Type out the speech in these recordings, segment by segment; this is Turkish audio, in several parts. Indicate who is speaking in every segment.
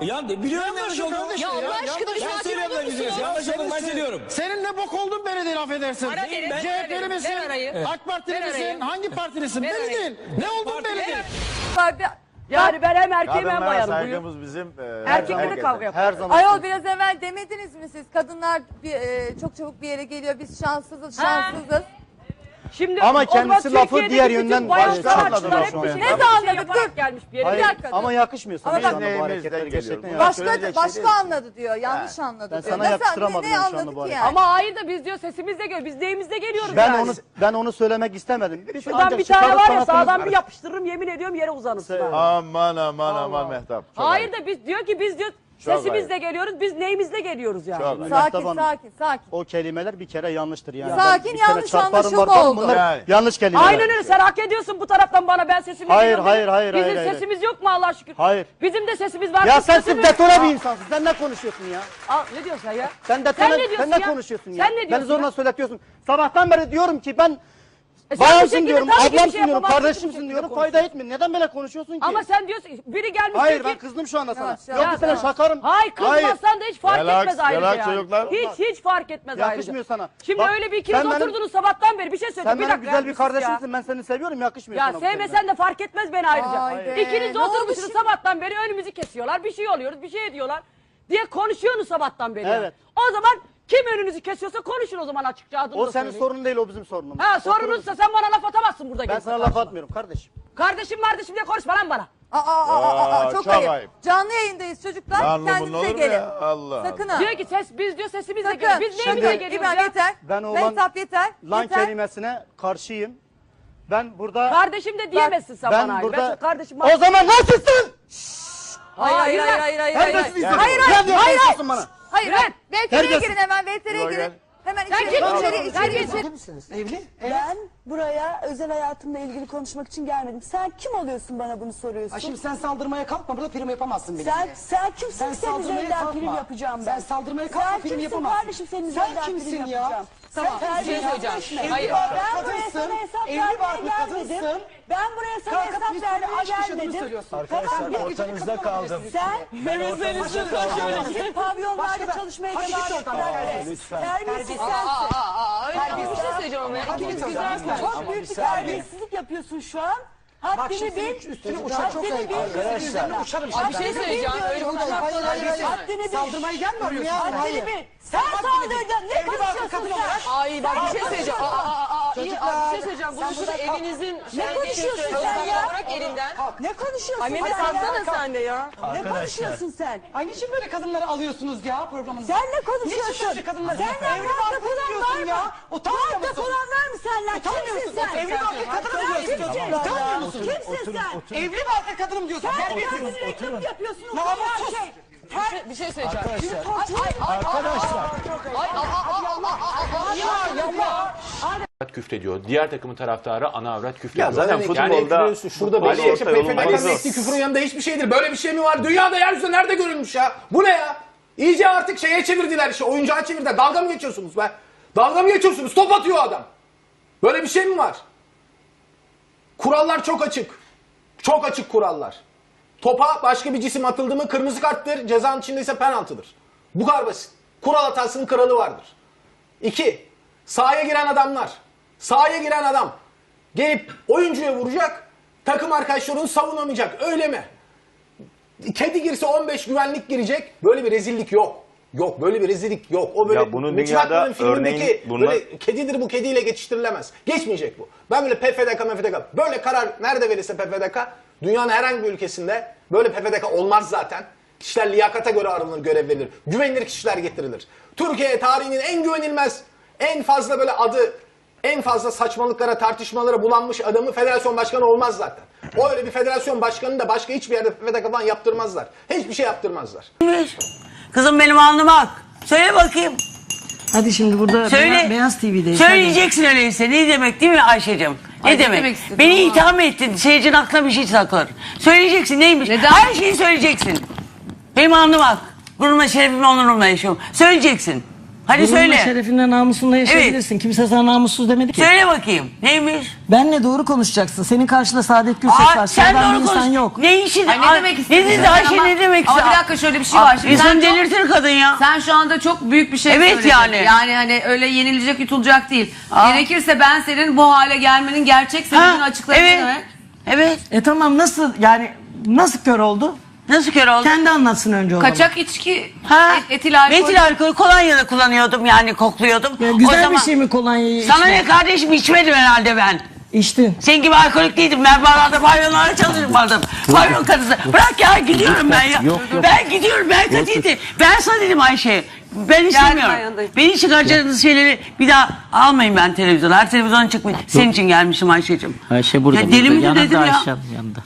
Speaker 1: Ya de- biliyorum yanlış
Speaker 2: Yanlış
Speaker 1: olduğunu.
Speaker 2: kardeşim
Speaker 3: Ya Allah
Speaker 2: ya,
Speaker 3: aşkına
Speaker 1: Ben
Speaker 3: sakin
Speaker 1: söylüyorum
Speaker 3: olur
Speaker 1: ben güzel.
Speaker 3: musun?
Speaker 1: Yanlış olduğunu ben
Speaker 2: Senin-
Speaker 1: söylüyorum.
Speaker 2: Senin ne bok oldun belli değil affedersin.
Speaker 3: Ara derim, ver
Speaker 2: CHP'li
Speaker 3: arayı,
Speaker 2: misin?
Speaker 3: ver arayı.
Speaker 2: AK Partili
Speaker 3: Ver
Speaker 2: misin?
Speaker 3: arayı.
Speaker 2: Hangi partilisin?
Speaker 3: Ver arayı.
Speaker 2: değil. Ne oldun belli değil.
Speaker 4: Yani ben hem erkeğim hem
Speaker 5: Kadınlara
Speaker 4: bayanım. Buyur.
Speaker 5: saygımız bizim e,
Speaker 4: Erkekle de
Speaker 5: herkese.
Speaker 4: kavga yapar.
Speaker 5: Her zaman.
Speaker 6: Ayol biraz evvel demediniz mi siz? Kadınlar bir, e, çok çabuk bir yere geliyor. Biz şanssızız, şanssızız.
Speaker 4: Şimdi
Speaker 5: Ama
Speaker 4: o zaman
Speaker 5: kendisi lafı
Speaker 4: Türkiye'deki
Speaker 5: diğer
Speaker 4: bütün
Speaker 5: yönden
Speaker 4: bayan
Speaker 5: başka
Speaker 4: sanatçılar
Speaker 5: anladılar
Speaker 4: hep
Speaker 5: şu
Speaker 4: bir
Speaker 5: an.
Speaker 4: şey
Speaker 6: Ne anladık?
Speaker 4: yaparak
Speaker 6: Dur.
Speaker 4: gelmiş bir yere.
Speaker 5: Hayır,
Speaker 6: Bir dakika, dur.
Speaker 5: ama yakışmıyor sana
Speaker 6: Ama
Speaker 5: şu
Speaker 6: bak-
Speaker 5: anda bu hareketler
Speaker 2: de
Speaker 5: gerçekten
Speaker 2: geliyor.
Speaker 5: yakışmıyor.
Speaker 6: Başka
Speaker 5: Söyleyecek şey
Speaker 6: başka
Speaker 5: değil.
Speaker 6: anladı diyor. Yanlış anladı
Speaker 5: ben
Speaker 6: diyor.
Speaker 5: sana
Speaker 6: Nasıl-
Speaker 5: yakıştıramadım
Speaker 6: ne, ne
Speaker 5: ben şu anda
Speaker 6: anladık
Speaker 5: bu
Speaker 6: ki
Speaker 5: hareketi.
Speaker 6: yani?
Speaker 4: Ama hayır da biz diyor sesimizle geliyoruz. Biz neyimizle geliyoruz
Speaker 5: Ben
Speaker 4: yani.
Speaker 5: onu ben onu söylemek istemedim. Biz
Speaker 4: Şuradan
Speaker 5: ancak
Speaker 4: bir tane
Speaker 5: çıkarıp
Speaker 4: var ya
Speaker 5: sanatımız-
Speaker 4: sağdan bir yapıştırırım yemin ediyorum yere uzanırsın. ha.
Speaker 5: Aman aman aman Mehtap. çok
Speaker 4: Hayır da biz diyor ki biz diyor
Speaker 5: Çok
Speaker 4: sesimizle geliyoruz. Biz neyimizle geliyoruz yani.
Speaker 5: Çok.
Speaker 6: Sakin,
Speaker 5: Hanım,
Speaker 6: sakin, sakin.
Speaker 5: O kelimeler bir kere yanlıştır yani.
Speaker 6: Sakin,
Speaker 5: Ben bir
Speaker 6: yanlış
Speaker 5: çarparım,
Speaker 6: anlaşılma
Speaker 5: barbarım.
Speaker 6: oldu.
Speaker 5: Bunlar
Speaker 2: Yani.
Speaker 5: yanlış kelimeler.
Speaker 4: Aynen öyle sen hak ediyorsun bu taraftan bana ben sesimle
Speaker 5: Hayır,
Speaker 4: geliyorum.
Speaker 5: hayır, hayır,
Speaker 4: Bizim
Speaker 5: hayır, hayır.
Speaker 4: sesimiz yok mu Allah şükür?
Speaker 5: Hayır.
Speaker 4: Bizim de sesimiz var.
Speaker 5: Ya
Speaker 4: Biz
Speaker 5: sen
Speaker 4: sesimiz-
Speaker 5: detone bir insansın. Sen ne konuşuyorsun ya?
Speaker 4: Aa, ne diyorsun sen ya?
Speaker 5: Sen detone,
Speaker 4: Sen ne diyorsun
Speaker 5: sen ne
Speaker 4: ya?
Speaker 5: konuşuyorsun ya?
Speaker 4: Sen ne diyorsun
Speaker 5: Beni zorla
Speaker 4: ya?
Speaker 5: söyletiyorsun. Sabahtan beri diyorum ki ben
Speaker 4: E
Speaker 5: diyorum, ablamsın
Speaker 4: şey
Speaker 5: diyorum, kardeşimsin diyorum. Fayda etmiyor. Neden böyle konuşuyorsun ki?
Speaker 4: Ama sen diyorsun biri gelmiş
Speaker 5: Hayır
Speaker 4: diyor
Speaker 5: ben
Speaker 4: ki
Speaker 5: kızdım şu anda sana.
Speaker 6: Yavaş,
Speaker 5: Yok sene
Speaker 6: yavaş.
Speaker 5: şakarım.
Speaker 4: Hayır kızmazsan da hiç fark
Speaker 5: Relax,
Speaker 4: etmez ayrıca
Speaker 5: relax
Speaker 4: yani.
Speaker 5: çocuklar.
Speaker 4: Hiç hiç fark etmez
Speaker 5: Yakışmıyor
Speaker 4: ayrıca.
Speaker 5: sana.
Speaker 4: Şimdi
Speaker 5: Bak,
Speaker 4: öyle bir ikiniz
Speaker 5: sen benim-
Speaker 4: oturdunuz sabahtan beri bir şey söyle.
Speaker 5: Sen
Speaker 4: bir
Speaker 5: benim
Speaker 4: dakika
Speaker 5: güzel bir
Speaker 4: ya, sus ya.
Speaker 5: kardeşimsin. Ben seni seviyorum. Yakışmıyor
Speaker 4: Ya
Speaker 5: sana bu
Speaker 4: sevmesen de fark etmez beni ayrıca.
Speaker 6: Haydi.
Speaker 4: İkiniz de
Speaker 6: Ne oldu
Speaker 4: oturmuşsunuz
Speaker 6: şimdi?
Speaker 4: sabahtan beri önümüzü kesiyorlar. Bir şey oluyoruz, bir şey ediyorlar. Diye konuşuyorsunuz sabahtan beri.
Speaker 5: Evet.
Speaker 4: O zaman kim önünüzü kesiyorsa konuşun o zaman açıkça adını
Speaker 5: O
Speaker 4: da
Speaker 5: senin
Speaker 4: söyleyin.
Speaker 5: sorunun değil o bizim sorunumuz.
Speaker 4: Ha
Speaker 5: Oturun.
Speaker 4: sorunuzsa sen bana laf atamazsın burada.
Speaker 5: Ben
Speaker 4: gelip
Speaker 5: sana laf
Speaker 4: karşıma.
Speaker 5: atmıyorum kardeşim.
Speaker 4: Kardeşim kardeşim diye konuşma lan bana.
Speaker 6: Aa, aa, aa, aa,
Speaker 5: Aa,
Speaker 6: çok,
Speaker 5: çok
Speaker 6: ayıp.
Speaker 5: ayıp.
Speaker 6: Canlı yayındayız çocuklar.
Speaker 5: Canlı bunun
Speaker 6: Kendinize
Speaker 5: olur mu
Speaker 6: gelin.
Speaker 5: ya? Allah
Speaker 6: Sakın
Speaker 5: Allah.
Speaker 6: ha.
Speaker 4: Diyor ki ses biz diyor sesimizle
Speaker 6: Sakın.
Speaker 4: geliyoruz. Biz neyimizle
Speaker 5: Şimdi-
Speaker 4: geliyoruz
Speaker 6: İbrahim
Speaker 4: ya?
Speaker 6: yeter.
Speaker 5: Ben o
Speaker 6: Mehtap yeter.
Speaker 5: Lan
Speaker 6: yeter.
Speaker 5: kelimesine karşıyım. Ben burada...
Speaker 4: Kardeşim de diyemezsin sen bana.
Speaker 5: ben burada...
Speaker 4: Ben kardeşim
Speaker 5: O zaman nasılsın?
Speaker 6: Hayır, hayır, hayır, hayır, hayır, hayır.
Speaker 5: Terbiyesiz
Speaker 6: Hayır,
Speaker 5: insan.
Speaker 6: hayır, hayır,
Speaker 5: diyorsun
Speaker 6: hayır.
Speaker 5: konuşuyorsun bana?
Speaker 6: Hayır, hayır. VTR'ye girin hemen, VTR'ye
Speaker 5: Buraya
Speaker 6: girin.
Speaker 5: gel.
Speaker 6: Hemen
Speaker 4: Sen
Speaker 6: içeri, içeri, içeri, içeri.
Speaker 7: misiniz? Evli? Ben buraya özel hayatımla ilgili konuşmak için gelmedim. Sen kim oluyorsun bana bunu soruyorsun?
Speaker 8: Ay şimdi sen saldırmaya kalkma burada prim yapamazsın benimle.
Speaker 7: sen, sen kimsin
Speaker 8: Sen
Speaker 7: senin
Speaker 8: saldırmaya
Speaker 7: üzerinden
Speaker 8: kalkma.
Speaker 7: prim yapacağım ben?
Speaker 8: Sen saldırmaya kalkma,
Speaker 7: Sen
Speaker 8: prim
Speaker 7: kimsin
Speaker 8: yapamazsın.
Speaker 7: kardeşim senin
Speaker 8: Sen
Speaker 7: üzerinden
Speaker 8: kimsin
Speaker 7: prim
Speaker 8: ya?
Speaker 7: yapacağım?
Speaker 8: Tamam,
Speaker 7: Sen
Speaker 8: bir şey
Speaker 7: terbiyesiz
Speaker 8: söyleyeceğim.
Speaker 7: konuşma.
Speaker 8: Evli
Speaker 7: Ben buraya
Speaker 8: kadınsın,
Speaker 7: sana hesap
Speaker 8: evli
Speaker 7: vermeye
Speaker 8: barklı
Speaker 7: gelmedim.
Speaker 8: kadınsın.
Speaker 7: Ben buraya sana
Speaker 8: Kalkıp
Speaker 7: hesap
Speaker 8: üstüne
Speaker 7: vermeye
Speaker 8: iş yaşadığını
Speaker 7: gelmedim.
Speaker 8: söylüyorsun.
Speaker 7: Arkadaşlar
Speaker 8: ortanızda kaldım.
Speaker 7: Sen git pavyonlarda çalışmaya
Speaker 8: Hadi
Speaker 7: devam
Speaker 8: git
Speaker 7: et.
Speaker 8: oradan.
Speaker 7: bırak. Terbiyesiz sensin.
Speaker 3: Bir şey söyleyeceğim ama. İkiniz güzel
Speaker 7: Çok büyük bir terbiyesizlik yapıyorsun şu an. Haddini bil.
Speaker 8: üstüne uçar çok ayıp. Arkadaşlar. Uçarım
Speaker 3: Bir şey söyleyeceğim. Öyle uçmak falan değil.
Speaker 7: Haddini bil.
Speaker 8: Saldırmaya gelme arıyorsun.
Speaker 7: Haddini bil. Sen saldırdın. Ne konuşuyorsun sen?
Speaker 3: Ay bak bir şey söyleyeceğim. Aa, bir şey söyleyeceğim. Bunu şurada evinizin
Speaker 7: Ne konuşuyorsun sen ya?
Speaker 3: olarak elinden.
Speaker 7: Ne konuşuyorsun sen ya?
Speaker 3: kalksana sen de ya.
Speaker 7: Ne konuşuyorsun sen?
Speaker 8: Ay niçin böyle kadınları alıyorsunuz ya programınıza?
Speaker 7: Sen ne konuşuyorsun?
Speaker 8: Niçin böyle kadınları? Evli
Speaker 7: muhatap
Speaker 8: barklı
Speaker 7: olan
Speaker 8: diyorsun
Speaker 7: var mı?
Speaker 8: ya. Utanmıyor musun?
Speaker 7: olan var mı senle?
Speaker 8: Utanmıyor
Speaker 7: Kimsin
Speaker 8: musun?
Speaker 7: sen?
Speaker 8: Evli barklı kadını
Speaker 7: kimsin?
Speaker 8: Utanmıyor musun?
Speaker 7: Kimsin sen?
Speaker 8: Evli barklı kadınım diyorsun.
Speaker 7: Sen kendini reklam yapıyorsun.
Speaker 8: Namussuz.
Speaker 7: şey.
Speaker 3: Bir şey söyleyeceğim.
Speaker 9: avrat küfrediyor. Diğer takımın taraftarı ana avrat küfrediyor.
Speaker 5: Ya zaten
Speaker 9: Yani
Speaker 5: futbolda
Speaker 9: ekliyorsun.
Speaker 5: şurada
Speaker 9: Ali PFD'nin
Speaker 5: var.
Speaker 2: Etli küfrün yanında hiçbir şeydir. Böyle bir şey mi var? Dünyada yeryüzünde nerede görülmüş ya? Bu ne ya? İyice artık şeye çevirdiler işte. Oyuncağa çevirdiler. Dalga mı geçiyorsunuz be? Dalga mı geçiyorsunuz? Top atıyor adam. Böyle bir şey mi var? Kurallar çok açık. Çok açık kurallar. Topa başka bir cisim atıldı mı kırmızı karttır. Cezanın içinde ise penaltıdır. Bu kadar basit. Kural hatasının kralı vardır. İki, sahaya giren adamlar. Sahaya giren adam gelip oyuncuya vuracak, takım arkadaşlarını savunamayacak. Öyle mi? Kedi girse 15 güvenlik girecek. Böyle bir rezillik yok. Yok böyle bir rezillik yok. O böyle
Speaker 5: Ya bunun dünyada
Speaker 2: filmindeki
Speaker 5: örneğin bunlar-
Speaker 2: böyle kedidir bu kediyle geçiştirilemez. Geçmeyecek bu. Ben böyle PFDK MFDK böyle karar nerede verirse PFDK dünyanın herhangi bir ülkesinde böyle PFDK olmaz zaten. Kişiler liyakata göre aranır, görev verilir. Güvenilir kişiler getirilir. Türkiye tarihinin en güvenilmez, en fazla böyle adı, en fazla saçmalıklara, tartışmalara bulanmış adamı federasyon başkanı olmaz zaten. O öyle bir federasyon başkanını da başka hiçbir yerde PFDK falan yaptırmazlar. Hiçbir şey yaptırmazlar.
Speaker 10: Kızım benim alnıma ak. Söyle bakayım.
Speaker 8: Hadi şimdi burada
Speaker 10: Söyle.
Speaker 8: Beyaz, Beyaz TV'deyiz.
Speaker 10: Söyleyeceksin öyleyse. Ne demek değil mi Ayşe'cim? Ne
Speaker 3: Ay,
Speaker 10: demek?
Speaker 3: demek
Speaker 10: Beni
Speaker 3: ama?
Speaker 10: itham ettin. Seyircinin aklına bir şey saklar. Söyleyeceksin neymiş?
Speaker 3: Neden?
Speaker 10: Her şeyi söyleyeceksin. Benim alnıma ak. Gururumla, şerefimle, onurumla yaşıyorum. Söyleyeceksin. Hadi
Speaker 11: Gururunla,
Speaker 10: söyle.
Speaker 11: şerefinle namusunla yaşayabilirsin. Kimse sana namussuz demedi ki.
Speaker 10: Söyle bakayım. Neymiş?
Speaker 11: Benle doğru konuşacaksın. Senin karşında Saadet Gürses
Speaker 10: Aa,
Speaker 11: var.
Speaker 10: sen
Speaker 11: Sıradan bir
Speaker 10: doğru
Speaker 11: insan
Speaker 10: konuş.
Speaker 11: yok.
Speaker 10: Ne işin?
Speaker 3: Ay, ne
Speaker 10: Ay,
Speaker 3: demek
Speaker 10: Ne
Speaker 3: istiyorsun
Speaker 10: dedi Ayşe
Speaker 3: ama-
Speaker 10: ne demek
Speaker 3: Ama bir dakika şöyle bir şey var. Şimdi
Speaker 10: İnsanı
Speaker 3: sen çok-
Speaker 10: delirtir kadın ya.
Speaker 3: Sen şu anda çok büyük bir şey
Speaker 10: Evet
Speaker 3: söyledin.
Speaker 10: yani.
Speaker 3: Yani hani öyle yenilecek yutulacak değil.
Speaker 10: Aa.
Speaker 3: Gerekirse ben senin bu hale gelmenin gerçek sebebini
Speaker 10: Ha,
Speaker 3: açıklayabilirim.
Speaker 10: evet. Evet.
Speaker 11: E tamam nasıl yani nasıl kör oldu?
Speaker 10: Nasıl kör oldu?
Speaker 11: Kendi anlatsın önce o zaman.
Speaker 3: Kaçak içki,
Speaker 10: Ha?
Speaker 3: et- etil alkol.
Speaker 10: Metil alkol kolonya da kullanıyordum yani kokluyordum.
Speaker 11: Ya
Speaker 10: O
Speaker 11: güzel bir şey mi kolonyayı
Speaker 10: Sana
Speaker 11: içmek?
Speaker 10: ne kardeşim içmedim herhalde ben.
Speaker 11: İçtin.
Speaker 10: Senin gibi alkolik değildim. Ben barlarda pavyonlarda çalışmadım. Pavyon karısı. Bırak ya gidiyorum ben ya. Ben gidiyorum ben katiydi. Ben sana dedim Ayşe. Ben istemiyorum.
Speaker 3: yanındayım.
Speaker 10: Beni çıkaracağınız şeyleri bir daha almayın ben televizyona. Her televizyona çıkmayın. Senin için gelmişim Ayşe'cim.
Speaker 12: Ayşe burada.
Speaker 10: Ya deli
Speaker 12: burada.
Speaker 10: midir
Speaker 12: yanında
Speaker 10: dedim ya.
Speaker 12: Ayşe yanında.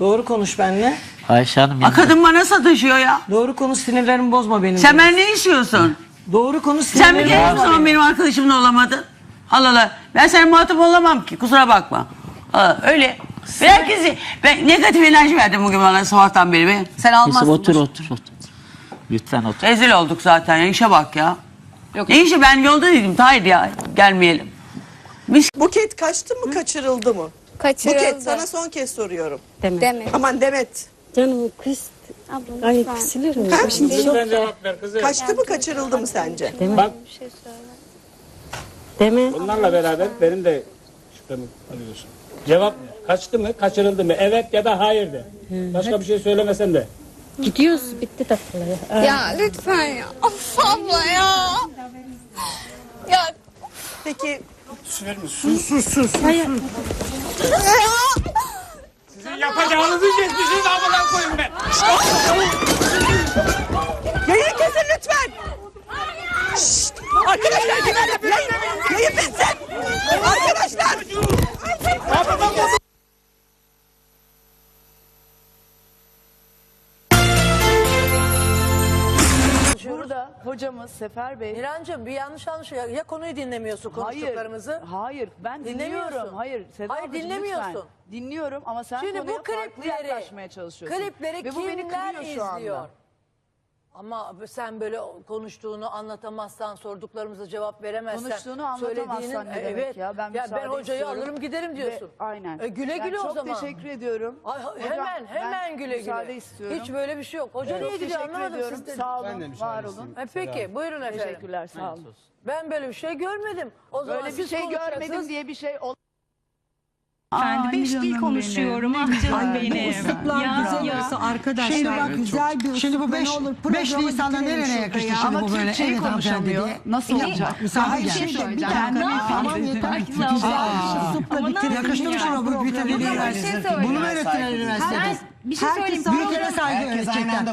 Speaker 11: Doğru konuş benimle.
Speaker 12: Ayşe Hanım
Speaker 10: A kadın bana sataşıyor ya.
Speaker 11: Doğru konuş sinirlerimi bozma benim.
Speaker 10: Sen ben ne istiyorsun?
Speaker 11: Doğru konuş
Speaker 10: Sen bir
Speaker 11: sinirlerimi
Speaker 10: kere o
Speaker 11: bozma
Speaker 10: zaman
Speaker 11: benim.
Speaker 10: benim arkadaşımla olamadın. Allah Allah. Ben senin muhatap olamam ki. Kusura bakma. Ha, öyle. Ben herkesi, ben negatif enerji verdim bugün bana sabahtan beri. Be.
Speaker 3: Sen
Speaker 12: Neyse
Speaker 3: almazsın.
Speaker 12: otur otur otur. Lütfen otur.
Speaker 10: Rezil olduk zaten ya. İşe bak ya.
Speaker 3: Yok.
Speaker 10: Ne işi ben yolda dedim. Hayır ya gelmeyelim. Mis
Speaker 13: Buket kaçtı mı kaçırıldı mı?
Speaker 1: Kaçırıldı.
Speaker 13: Buket sana son kez soruyorum.
Speaker 1: Demek.
Speaker 13: Aman Demet.
Speaker 7: Canım kız.
Speaker 1: Ablam Ay kısılır
Speaker 13: Ha?
Speaker 7: Kaçtı
Speaker 13: mı kaçırıldı mı sence?
Speaker 7: Deme.
Speaker 14: Bunlarla beraber benim de şüphemi alıyorsun. Cevap ver. Kaçtı mı, kaçırıldı mı? Evet ya da hayır de. Başka bir şey söylemesen de.
Speaker 7: Gidiyoruz bitti tatlıya.
Speaker 1: Ya lütfen ya. Of abla ya. Ya
Speaker 13: Peki
Speaker 14: Yapacağınızı geçmişiniz amına koyun ben.
Speaker 13: yayını kesin lütfen. Şşt! Arkadaşlar. Yayın, yayın bitsin. Arkadaşlar.
Speaker 15: Hocamız Sefer Bey.
Speaker 3: İrancığım bir yanlış anlaşılıyor. Ya konuyu dinlemiyorsun konuştuklarımızı?
Speaker 15: Hayır ben
Speaker 3: Dinlemiyorsun.
Speaker 15: dinliyorum. Hayır Seda
Speaker 3: Hayır,
Speaker 15: ablacığım,
Speaker 3: dinlemiyorsun.
Speaker 15: lütfen. Dinliyorum ama sen
Speaker 3: Şimdi
Speaker 15: konuya
Speaker 3: bu
Speaker 15: farklı
Speaker 3: klipleri,
Speaker 15: yaklaşmaya çalışıyorsun.
Speaker 3: klipleri
Speaker 15: Ve bu beni
Speaker 3: kimler
Speaker 15: kırıyor şu anda.
Speaker 3: izliyor? Ama sen böyle konuştuğunu anlatamazsan, sorduklarımıza cevap veremezsen,
Speaker 15: Konuştuğunu anlatamazsan ne demek
Speaker 3: evet,
Speaker 15: ya? Ben
Speaker 3: ben
Speaker 15: müsaade
Speaker 3: hocayı
Speaker 15: istiyorum.
Speaker 3: alırım giderim diyorsun.
Speaker 15: Ve- aynen.
Speaker 3: E, güle
Speaker 15: Ben
Speaker 3: güle o
Speaker 15: çok
Speaker 3: zaman.
Speaker 15: teşekkür ediyorum.
Speaker 3: Ay, hemen
Speaker 15: ben
Speaker 3: hemen güle
Speaker 15: müsaade
Speaker 3: güle.
Speaker 15: istiyorum.
Speaker 3: Hiç böyle bir şey yok. Hoca
Speaker 15: Çok
Speaker 3: niye gidiyor
Speaker 15: teşekkür
Speaker 3: anlamadım
Speaker 15: ediyorum.
Speaker 3: sizden.
Speaker 15: Sağ olun, var olun.
Speaker 3: E, peki buyurun efendim.
Speaker 15: Teşekkürler, sağ olun.
Speaker 3: Ben böyle bir şey görmedim. O zaman
Speaker 15: Böyle bir şey görmedim diye bir şey ol.
Speaker 7: Ben beş dil konuşuyorum. Ah canım benim.
Speaker 11: güzel olsa arkadaşlar. Şimdi bak güzel bir Şimdi bu 5 5 Nisan'da nereye yakıştı şimdi bu böyle?
Speaker 15: Türkçeyi konuşamıyor. Nasıl olacak?
Speaker 11: Misafir
Speaker 7: söyleyeceğim.
Speaker 11: Kendine
Speaker 7: Ne
Speaker 11: tamam
Speaker 7: yapayım?
Speaker 11: yeter.
Speaker 7: Güzel
Speaker 11: Güzel
Speaker 7: Ama ne
Speaker 11: bitirelim.
Speaker 7: yapayım
Speaker 11: Yakıştı mı şuna bu
Speaker 1: Ama bir şey söyleyeyim.
Speaker 11: Bunu mu öğrettiler üniversitede?
Speaker 7: Bir şey söyleyeyim.
Speaker 11: Büyük yere saygı öğretecekler.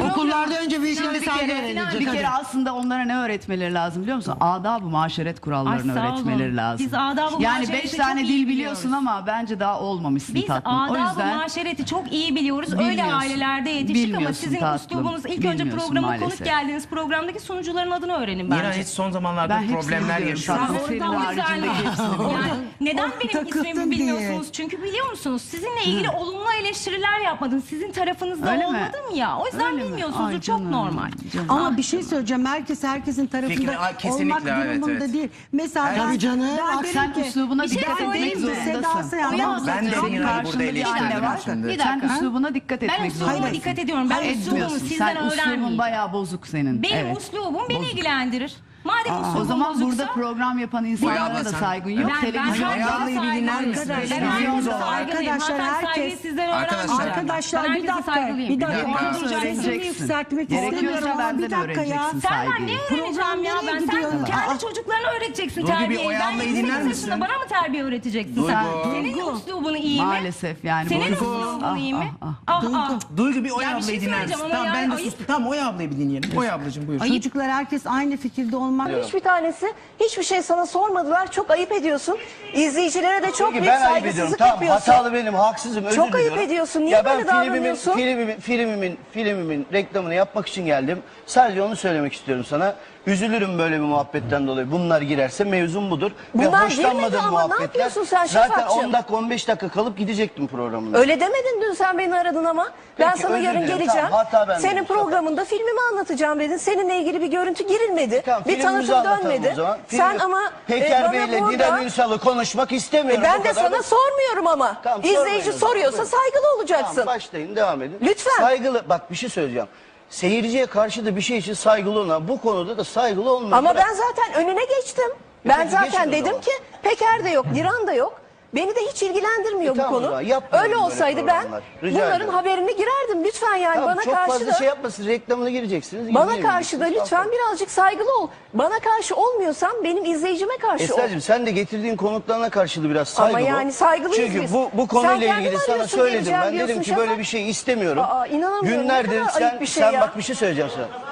Speaker 11: Okullarda önce büyük yere saygı
Speaker 15: Bir
Speaker 11: öğrenilecek.
Speaker 15: kere
Speaker 11: hadi.
Speaker 15: aslında onlara ne öğretmeleri lazım biliyor musun? Adab-ı maşeret kurallarını
Speaker 7: Ay, sağ olun.
Speaker 15: öğretmeleri lazım.
Speaker 7: Biz adab-ı
Speaker 15: yani
Speaker 7: maşereti
Speaker 15: beş
Speaker 7: çok
Speaker 15: tane
Speaker 7: iyi
Speaker 15: dil
Speaker 7: biliyoruz.
Speaker 15: biliyorsun ama bence daha olmamışsın
Speaker 7: Biz
Speaker 15: tatlım. O
Speaker 7: adab-ı
Speaker 15: yüzden
Speaker 7: maşereti çok iyi biliyoruz. Öyle
Speaker 15: Bilmiyorsun.
Speaker 7: ailelerde yetiştik ama
Speaker 15: Bilmiyorsun
Speaker 7: sizin
Speaker 15: tatlım.
Speaker 7: üslubunuz ilk önce
Speaker 15: Bilmiyorsun
Speaker 7: programa konuk
Speaker 15: maalesef.
Speaker 7: geldiğiniz programdaki sunucuların adını öğrenin bence.
Speaker 12: hiç son zamanlarda
Speaker 15: ben hepsini biliyorum. Tatlım senin
Speaker 7: Oradan
Speaker 15: haricindeki
Speaker 7: güzel.
Speaker 15: hepsini biliyorum.
Speaker 7: Yani neden benim
Speaker 11: takıldın
Speaker 7: ismimi
Speaker 11: diye.
Speaker 7: bilmiyorsunuz? Çünkü biliyor musunuz sizinle ilgili olumlu eleştiriler yapmadım. Sizin tarafınızda
Speaker 15: Öyle mi?
Speaker 7: olmadım ya. O yüzden
Speaker 15: Öyle mi?
Speaker 7: bilmiyorsunuzdur.
Speaker 15: Ay
Speaker 7: Çok
Speaker 15: canım,
Speaker 7: normal.
Speaker 15: canım.
Speaker 8: Ama bir şey söyleyeceğim. Herkes herkesin tarafında olmak durumunda değil. Mesela
Speaker 11: Tabii
Speaker 8: ben,
Speaker 11: canım.
Speaker 8: ben
Speaker 15: Bak
Speaker 8: derim
Speaker 15: sen
Speaker 8: ki,
Speaker 15: üslubuna
Speaker 7: bir şey
Speaker 15: dikkat etmek
Speaker 7: söyleyeyim mi?
Speaker 15: zorundasın.
Speaker 8: Sayan.
Speaker 7: Ben de
Speaker 15: Senin karşında bir anne var.
Speaker 7: Bir
Speaker 15: Sen
Speaker 7: dakika.
Speaker 15: üslubuna dikkat
Speaker 7: Ben
Speaker 15: etmek
Speaker 7: üslubuma
Speaker 15: zorundasın.
Speaker 7: dikkat ediyorum. Ben
Speaker 15: Hayır,
Speaker 7: üslubumu
Speaker 15: etmiyorsun.
Speaker 7: sizden
Speaker 15: Sen üslubun
Speaker 7: öğrenmeyeceğim.
Speaker 15: bayağı bozuk senin.
Speaker 7: Benim
Speaker 15: evet.
Speaker 7: üslubum beni ilgilendirir. Madem üslubum
Speaker 15: O zaman
Speaker 7: bozuksa,
Speaker 15: burada program yapan insanlara da saygın yok.
Speaker 7: ben, ben
Speaker 15: Televizyon
Speaker 7: herkese saygılıyım.
Speaker 8: Arkadaşlar,
Speaker 7: Ben herkese saygılıyım.
Speaker 8: arkadaşlar,
Speaker 7: Hatta saygıyı
Speaker 8: herkes-
Speaker 7: sizden öğrenmeyeceğim.
Speaker 8: Arkadaşlar
Speaker 7: Ben
Speaker 8: bir
Speaker 7: herkese
Speaker 8: dakika.
Speaker 7: saygılıyım.
Speaker 8: Bir dakika.
Speaker 15: Yapmanı
Speaker 8: Sesimi
Speaker 15: öğreneceksin.
Speaker 8: yükseltmek
Speaker 15: Gerekiyorsa
Speaker 8: istemiyorum ama bir
Speaker 15: benden
Speaker 8: dakika ya.
Speaker 15: öğreneceksin
Speaker 7: Sen ben
Speaker 15: saygıyı.
Speaker 7: ne öğreneceğim ya? Ben sen kendi çocuklarına öğreteceksin terbiyeyi. Ben 28 yaşında bana mı terbiye öğreteceksin sen? Senin üslubunu iyi mi?
Speaker 15: Maalesef yani.
Speaker 7: Senin
Speaker 15: Duygu.
Speaker 7: üslubun iyi mi?
Speaker 15: Ah, ah,
Speaker 7: Ah ah.
Speaker 12: Duygu bir Oya
Speaker 7: Ya bir şey
Speaker 12: ablayı dinler
Speaker 7: söyleyeceğim ama
Speaker 12: Tamam
Speaker 7: yani
Speaker 12: ben de
Speaker 7: ayıp.
Speaker 12: sustum. Tamam Oya ablayı bir dinleyelim. Oya ablacığım buyur.
Speaker 8: Çocuklar herkes aynı fikirde olmak.
Speaker 7: Hiçbir tanesi hiçbir şey sana sormadılar. Çok ayıp ediyorsun. İzleyicilere de çok büyük
Speaker 8: ben ayıp ediyorum.
Speaker 7: saygısızlık
Speaker 8: Tamam
Speaker 7: yapıyorsun.
Speaker 8: hatalı benim haksızım özür
Speaker 7: Çok ayıp
Speaker 8: diliyorum.
Speaker 7: ediyorsun. Niye
Speaker 8: ya ben
Speaker 7: böyle
Speaker 8: filmimin,
Speaker 7: davranıyorsun?
Speaker 8: filmimin, filmimin, filmimin reklamını yapmak için geldim. Sadece onu söylemek istiyorum sana.
Speaker 16: Üzülürüm böyle bir muhabbetten dolayı. Bunlar girerse mevzum budur.
Speaker 17: Bunlar
Speaker 16: Ve hoşlanmadığım
Speaker 17: girmedi ama ne
Speaker 16: muhabbetler.
Speaker 17: yapıyorsun sen
Speaker 16: Zaten
Speaker 17: Şafakcığım?
Speaker 16: 10 dakika 15 dakika kalıp gidecektim programına.
Speaker 17: Öyle demedin dün sen beni aradın ama. ben
Speaker 16: Peki,
Speaker 17: sana
Speaker 16: özür
Speaker 17: yarın
Speaker 16: dilerim.
Speaker 17: geleceğim.
Speaker 16: Tamam, hata bende.
Speaker 17: Senin
Speaker 16: Tamam.
Speaker 17: programında filmimi anlatacağım dedin. Seninle ilgili bir görüntü girilmedi.
Speaker 16: Tamam,
Speaker 17: bir
Speaker 16: filmimizi
Speaker 17: tanıtım
Speaker 16: anlatalım
Speaker 17: dönmedi.
Speaker 16: o zaman.
Speaker 17: Sen ama
Speaker 16: Peker
Speaker 17: e, bana
Speaker 16: Bey'le
Speaker 17: burada-
Speaker 16: Didem Ünsal'ı konuşmak
Speaker 17: E,
Speaker 16: istemiyorum.
Speaker 17: ben
Speaker 16: O
Speaker 17: de
Speaker 16: kadar
Speaker 17: sana sormuyorum ama.
Speaker 16: Tamam, sormayın
Speaker 17: İzleyici
Speaker 16: zaman.
Speaker 17: soruyorsa
Speaker 16: Buyurun.
Speaker 17: saygılı olacaksın.
Speaker 16: Tamam başlayın devam edin.
Speaker 17: Lütfen.
Speaker 16: Saygılı bak bir şey söyleyeceğim. Seyirciye karşı da bir şey için saygılı olun. Bu konuda da saygılı olmayın.
Speaker 17: Ama ben zaten önüne geçtim. Ben zaten dedim ki Peker de yok, Diran da yok. Beni de hiç ilgilendirmiyor
Speaker 16: E
Speaker 17: bu
Speaker 16: tamam o
Speaker 17: konu.
Speaker 16: zaman, yapmayalım
Speaker 17: Öyle
Speaker 16: böyle
Speaker 17: olsaydı ben
Speaker 16: programlar. Rica
Speaker 17: bunların
Speaker 16: ederim.
Speaker 17: haberini girerdim lütfen yani
Speaker 16: Tamam,
Speaker 17: bana
Speaker 16: çok
Speaker 17: karşı
Speaker 16: fazla
Speaker 17: da.
Speaker 16: şey yapmasın. Reklamına gireceksiniz.
Speaker 17: Bana karşı da lütfen birazcık saygılı ol. Bana karşı olmuyorsan benim izleyicime karşı ol.
Speaker 16: Esra'cığım sen de getirdiğin konuklarına karşı da biraz saygılı
Speaker 17: Ama
Speaker 16: ol.
Speaker 17: yani saygılıyız
Speaker 16: Çünkü
Speaker 17: biz.
Speaker 16: bu, bu
Speaker 17: Sen
Speaker 16: konuyla
Speaker 17: kendin
Speaker 16: ilgili sana
Speaker 17: arıyorsun,
Speaker 16: söyledim.
Speaker 17: geleceğim
Speaker 16: Ben dedim
Speaker 17: diyorsun
Speaker 16: ki böyle bir şey istemiyorum.
Speaker 17: Aa, inanamıyorum. Ne
Speaker 16: Günlerdir
Speaker 17: kadar
Speaker 16: sen,
Speaker 17: bir şey
Speaker 16: sen
Speaker 17: ya.
Speaker 16: bak bir şey söyleyeceğim sana.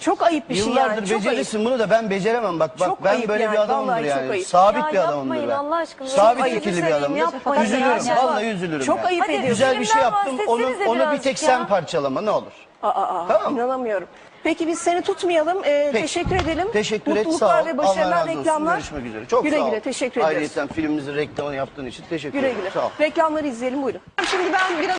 Speaker 17: Çok ayıp bir şey
Speaker 16: Yıllardır
Speaker 17: yani. Çok ayıp.
Speaker 16: becerirsin bunu da ben beceremem. Bak bak
Speaker 17: Çok
Speaker 16: ben
Speaker 17: ayıp
Speaker 16: böyle
Speaker 17: yani,
Speaker 16: bir adamımdır
Speaker 17: vallahi çok
Speaker 16: yani.
Speaker 17: ayıp.
Speaker 16: Sabit
Speaker 17: Ya
Speaker 16: bir adamımdır
Speaker 17: yapmayın
Speaker 16: ben.
Speaker 17: Allah aşkına.
Speaker 16: Sabit
Speaker 17: ayıp.
Speaker 16: fikirli bir adamımdır.
Speaker 17: seveyim, yapmayın
Speaker 16: Üzülürüm.
Speaker 17: ya.
Speaker 16: Vallahi üzülürüm.
Speaker 17: Çok
Speaker 16: yani.
Speaker 17: ayıp
Speaker 16: Hadi,
Speaker 17: ediyorsun.
Speaker 16: Güzel bir şey
Speaker 17: Filmden
Speaker 16: yaptım. Onu,
Speaker 17: bahsetsenize
Speaker 16: onu bir
Speaker 17: birazcık
Speaker 16: tek
Speaker 17: ya.
Speaker 16: sen parçalama ne olur.
Speaker 17: Aa, aa,
Speaker 16: Tamam.
Speaker 17: inanamıyorum. Peki biz seni tutmayalım. Ee,
Speaker 16: Peki.
Speaker 17: teşekkür edelim.
Speaker 16: Teşekkür et
Speaker 17: Mutluluklar
Speaker 16: sağ ol.
Speaker 17: ve
Speaker 16: Allah
Speaker 17: başarılar,
Speaker 16: razı olsun.
Speaker 17: reklamlar.
Speaker 16: Görüşmek üzere. Çok
Speaker 17: güle
Speaker 16: sağ ol.
Speaker 17: güle teşekkür ediyoruz.
Speaker 16: Ayrıca filmimizin reklamını yaptığın için teşekkür
Speaker 17: Güle
Speaker 16: ederim.
Speaker 17: güle.
Speaker 16: Sağ ol.
Speaker 17: Reklamları izleyelim buyurun. Şimdi ben biraz